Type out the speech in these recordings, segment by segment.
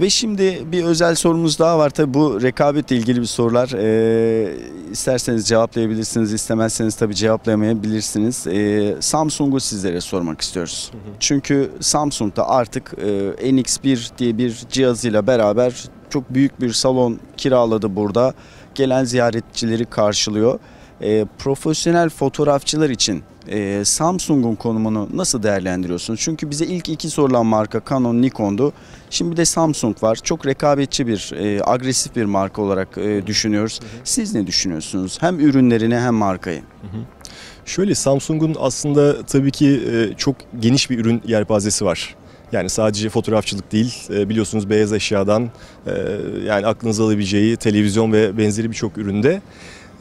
Ve şimdi bir özel sorumuz daha var. Tabii bu rekabetle ilgili bir sorular. Ee, isterseniz cevaplayabilirsiniz, istemezseniz tabii cevaplayamayabilirsiniz. Ee, Samsung'u sizlere sormak istiyoruz. Çünkü Samsung da artık e, NX1 diye bir cihazıyla beraber çok büyük bir salon kiraladı burada. Gelen ziyaretçileri karşılıyor. Ee, profesyonel fotoğrafçılar için e, Samsung'un konumunu nasıl değerlendiriyorsunuz? Çünkü bize ilk iki sorulan marka Canon, Nikon'du. Şimdi bir de Samsung var. Çok rekabetçi bir, e, agresif bir marka olarak e, düşünüyoruz. Siz ne düşünüyorsunuz? Hem ürünlerini hem markayı. Şöyle Samsung'un aslında tabii ki e, çok geniş bir ürün yelpazesi var. Yani sadece fotoğrafçılık değil, e, biliyorsunuz beyaz eşyadan e, yani aklınıza alabileceği televizyon ve benzeri birçok üründe.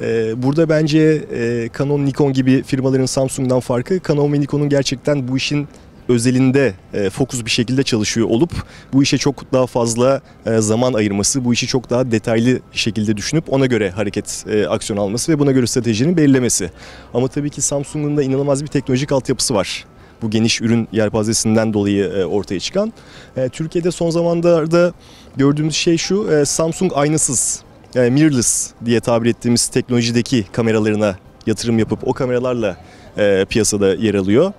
E, Burada bence e, Canon, Nikon gibi firmaların Samsung'dan farkı Canon ve Nikon'un gerçekten bu işin özelinde e, fokus bir şekilde çalışıyor olup bu işe çok daha fazla e, zaman ayırması, bu işi çok daha detaylı şekilde düşünüp ona göre hareket e, aksiyon alması ve buna göre stratejinin belirlemesi. Ama tabii ki Samsung'un da inanılmaz bir teknolojik altyapısı var. Bu geniş ürün yelpazesinden dolayı e, ortaya çıkan. E, Türkiye'de son zamanlarda gördüğümüz şey şu, Samsung aynasız, e, mirrorless diye tabir ettiğimiz teknolojideki kameralarına yatırım yapıp o kameralarla e, piyasada yer alıyor.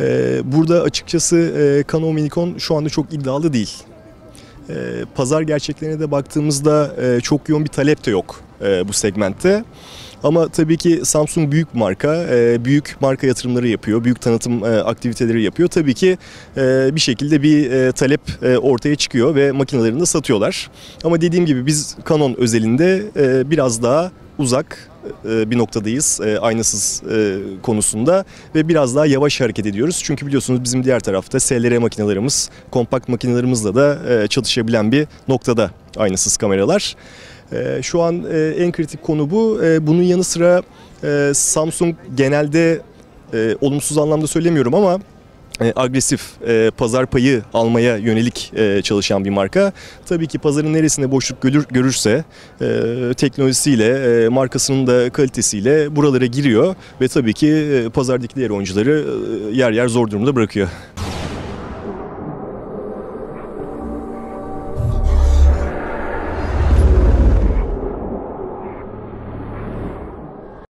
Ee, Burada açıkçası e, Canon ve Nikon şu anda çok iddialı değil. Ee, Pazar gerçeklerine de baktığımızda e, çok yoğun bir talep de yok e, bu segmentte. Ama tabii ki Samsung büyük marka, e, büyük marka yatırımları yapıyor, büyük tanıtım e, aktiviteleri yapıyor. Tabii ki e, bir şekilde bir talep ortaya çıkıyor ve makinelerini de satıyorlar. Ama dediğim gibi biz Canon özelinde biraz daha uzak bir noktadayız aynasız konusunda ve biraz daha yavaş hareket ediyoruz. Çünkü biliyorsunuz bizim diğer tarafta SLR makinelerimiz, kompakt makinelerimizle de çalışabilen bir noktada aynasız kameralar. E, Şu an e, en kritik konu bu. E, Bunun yanı sıra e, Samsung genelde e, olumsuz anlamda söylemiyorum ama agresif pazar payı almaya yönelik çalışan bir marka. Tabii ki pazarın neresinde boşluk görür, görürse teknolojisiyle, markasının da kalitesiyle buralara giriyor ve tabii ki pazardaki diğer oyuncuları yer yer zor durumda bırakıyor.